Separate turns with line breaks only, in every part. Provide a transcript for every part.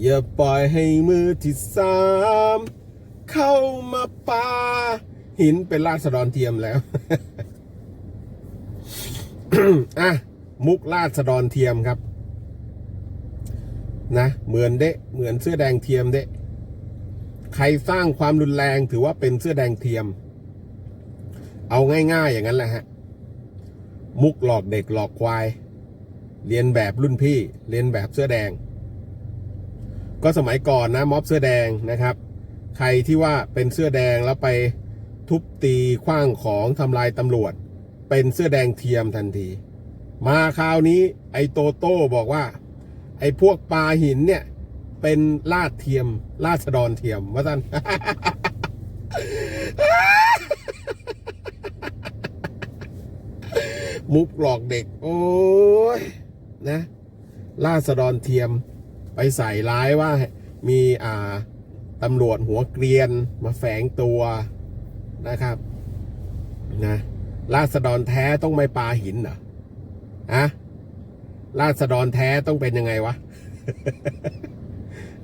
อย่าปล่อยให้มือที่สามเข้ามาปาหินเป็นราษฎรเทียมแล้ว อะ มุกราษฎรเทียมครับ นะ เหมือนเดะเหมือนเสื้อแดงเทียมเดะใครสร้างความรุนแรงถือว่าเป็นเสื้อแดงเทียม เอาง่าย ๆ อย่างนั้นแหละฮะ มุกหลอกเด็กหลอกควาย เรียนแบบรุ่นพี่ เรียนแบบเสื้อแดง ก็สมัยก่อนนะม็อบเสื้อแดงนะครับ ใครที่ว่าเป็นเสื้อแดงแล้วไปทุบตีขว้างของทำลายตำรวจ เป็นเสื้อแดงเทียมทันที มาคราวนี้ไอ้โตโต้บอกว่า ไอ้พวกปลาหินเนี่ย เป็นลาดเทียมลาดสะดอนเทียมว่าท่านมุกหลอกเด็ก โอ้ย นะลาสะดอนเทียมไปใส่ร้ายว่ามีอ่าตำรวจหัวเกรียนมาแฝงตัวนะครับนะราษฎรแท้ต้องไม่ปาหินเหรออะราษฎรแท้ต้องเป็นยังไงวะ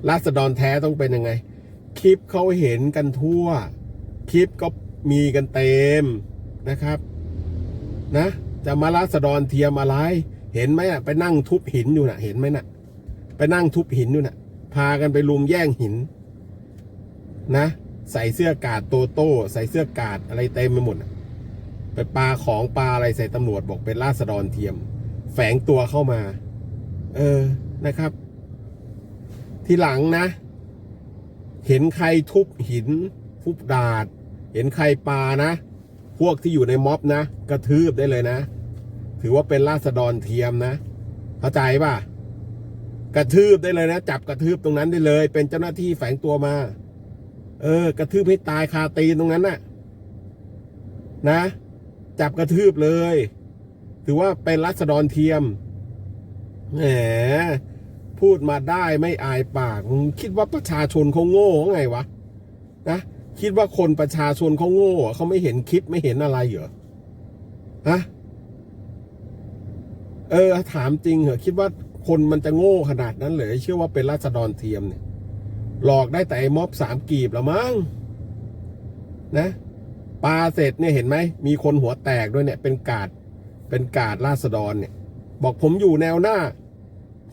ราษฎรแท้ต้องเป็นยังไง คลิปเขาเห็นกันทั่ว คลิปก็มีกันเต็มนะครับ นะ จะมาราษฎรเทียมอะไร เห็นไหมอะไปนั่งทุบหินอยู่น่ะ เห็นไหมน่ะ ไปนั่งทุบหินอยู่น่ะ พากันไปลุมแย่งหิน นะ ใส่เสื้อกาดโตโต้ใส่เสื้อกาดอะไรเต็มไปหมดไปปาของปาอะไรใส่ตำรวจบอกเป็นราษฎรเทียม แฝงตัวเข้ามา เออนะครับ ทีหลังนะ เห็นใครทุบหินทุบดาด เห็นใครปานะ พวกที่อยู่ในม็อบนะ กระทืบได้เลยนะ ถือว่าเป็นราษฎรเทียมนะเข้าใจป่ะ กระทืบได้เลยนะ จับกระทืบตรงนั้นได้เลย เป็นเจ้าหน้าที่แฝงตัวมา เออ กระทืบให้ตายคาตีนตรงนั้นน่ะ นะ จับกระทืบเลย ถือว่าเป็นรัษฎรเทียมแหมพูดมาได้ไม่อายปากมึงคิดว่าประชาชนเขาโง่ไงวะนะคิดว่าคนประชาชนเขาโง่เหรอเขาไม่เห็นคลิปไม่เห็นอะไรเหรอฮะ เออ ถามจริงเหรอคิดว่าคนมันจะโง่ขนาดนั้นเลยเชื่อว่าเป็นราษฎรเทียมเนี่ย หลอกได้แต่ไอ้ม็อบสามกีบละมั้งนะปาเสร็จเนี่ยเห็นไหม มีคนหัวแตกด้วยเนี่ย เป็นกาดเป็นกาดราษฎรเนี่ย บอกผมอยู่แนวหน้า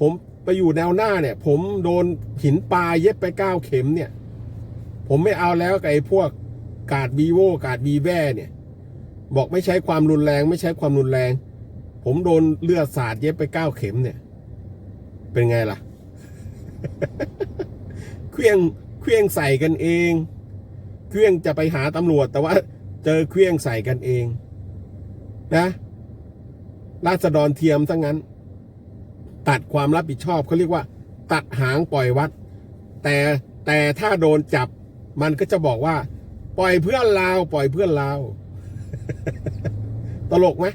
ผมไปอยู่แนวหน้าเนี่ย ผมโดนหินปลาเย็บไปเก้าเข็มเนี่ย ผมไม่เอาแล้วกับไอ้พวกกาดวีโวกาดวีแว่เนี่ย บอกไม่ใช้ความรุนแรง ไม่ใช้ความรุนแรง ผมโดนเลือดสาดเย็บไปเก้าเข็มเนี่ย เป็นไงล่ะ เครื่องเครื่องใส่กันเอง เครื่องจะไปหาตำรวจ แต่ว่า เจอเครื่องใส่กันเอง นะ ราษฎรเทียมทั้งนั้น ตัดความรับผิดชอบเขาเรียกว่า ตัดหางปล่อยวัด แต่แต่ถ้าโดนจับ มันก็จะบอกว่า ปล่อยเพื่อนลาว ปล่อยเพื่อนลาว ตลกไหม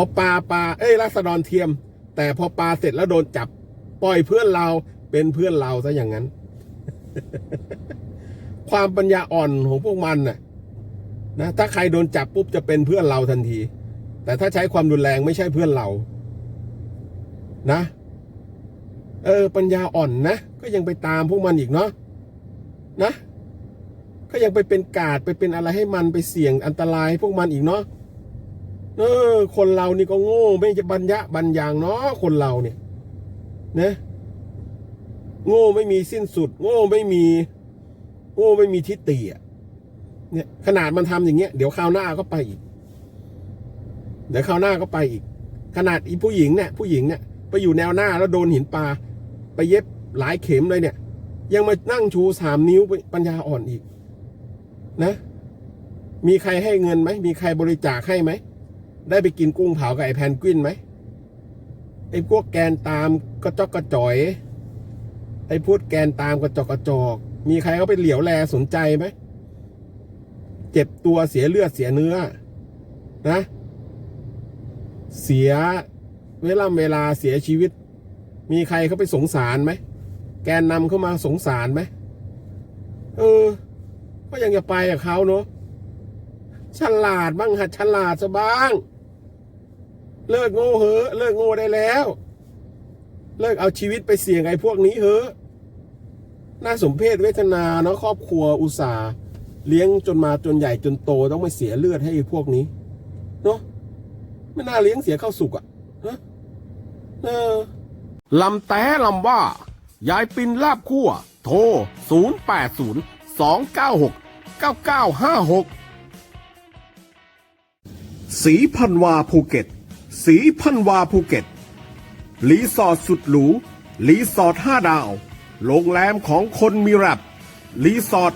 อปลาปลาเอ้ยราษฎรเทียม แต่พอปลาเสร็จแล้วโดนจับ ปล่อยเพื่อนเราเป็นเพื่อนเราซะอย่างนั้น ความปัญญาอ่อนของพวกมันน่ะนะถ้าใครโดนจับปุ๊บจะเป็นเพื่อนเราทันที แต่ถ้าใช้ความรุนแรงไม่ใช่เพื่อนเรา นะ เออ ปัญญาอ่อนนะก็ยังไปตามพวกมันอีกเนาะนะก็ยังไปเป็นกาดไปเป็นอะไรให้มันไปเสี่ยงอันตรายพวกมันอีกเนาะ เออ คนเรานี่ก็โง่ไม่จะบัญญะบัญญังเนาะคนเราเนี่ยนะโง่ไม่มีสิ้นสุด โง่ไม่มี โง่ไม่มีทิฏฐิอะเนี่ย ขนาดมันทำอย่างเงี้ยเดี๋ยวคราวหน้าก็ไปอีก เดี๋ยวคราวหน้าก็ไปอีก ขนาดอีผู้หญิงเนี่ยผู้หญิงเนี่ยไปอยู่แนวหน้าแล้วโดนหินปลาไปเย็บหลายเข็มเลยเนี่ย ยังมานั่งชูสามนิ้วปัญญาอ่อนอีก นะ มีใครให้เงินไหมมีใครบริจาคให้ไหม ได้ไปกินกุ้งเผากับไอ้แพนกวินไหมไอ้พวกแกนตามกระจอกกระจอย ไอ้พวกแกนตามกระจอกกระจอก มีใครเขาไปเหลียวแลสนใจไหม เจ็บตัวเสียเลือดเสียเนื้อ นะ เสียเวลาเวลาเสียชีวิต มีใครเขาไปสงสารไหม แกนนำเข้ามาสงสารไหม เออ ก็ยังจะไปกับเขาเนาะฉลาดบ้างหัดฉลาดซะบ้าง เลิกโง่เหอะเลิกโง่ได้แล้ว เลิกเอาชีวิตไปเสี่ยงไอ้พวกนี้เหอะน่าสมเพชเวทนาเนาะครอบครัวอุตส่าห์เลี้ยงจนมาจนใหญ่จนโตต้องม่เสียเลือดให้ไอ้พวกนี้เนาะไม่น่าเลี้ยงเสียข้าวสุกอะฮะเออลำแต่ลำว่ายายปินลาบคั่ว โทร 080 296 9956 สีพันวาภูเก็ต สีพันวาภูเก็ต รีสอร์ทสุดหรู รีสอร์ทห้าดาว โรงแรมของคนมีแรบรีสอร์ท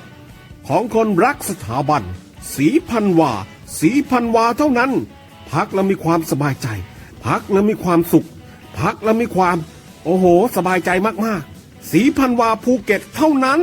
ของคนรักสถาบัน สีพันวา สีพันวาเท่านั้น พักแล้วมีความสบายใจ พักแล้วมีความสุข พักแล้วมีความ โอ้โห สบายใจมากๆ สีพันวาภูเก็ตเท่านั้น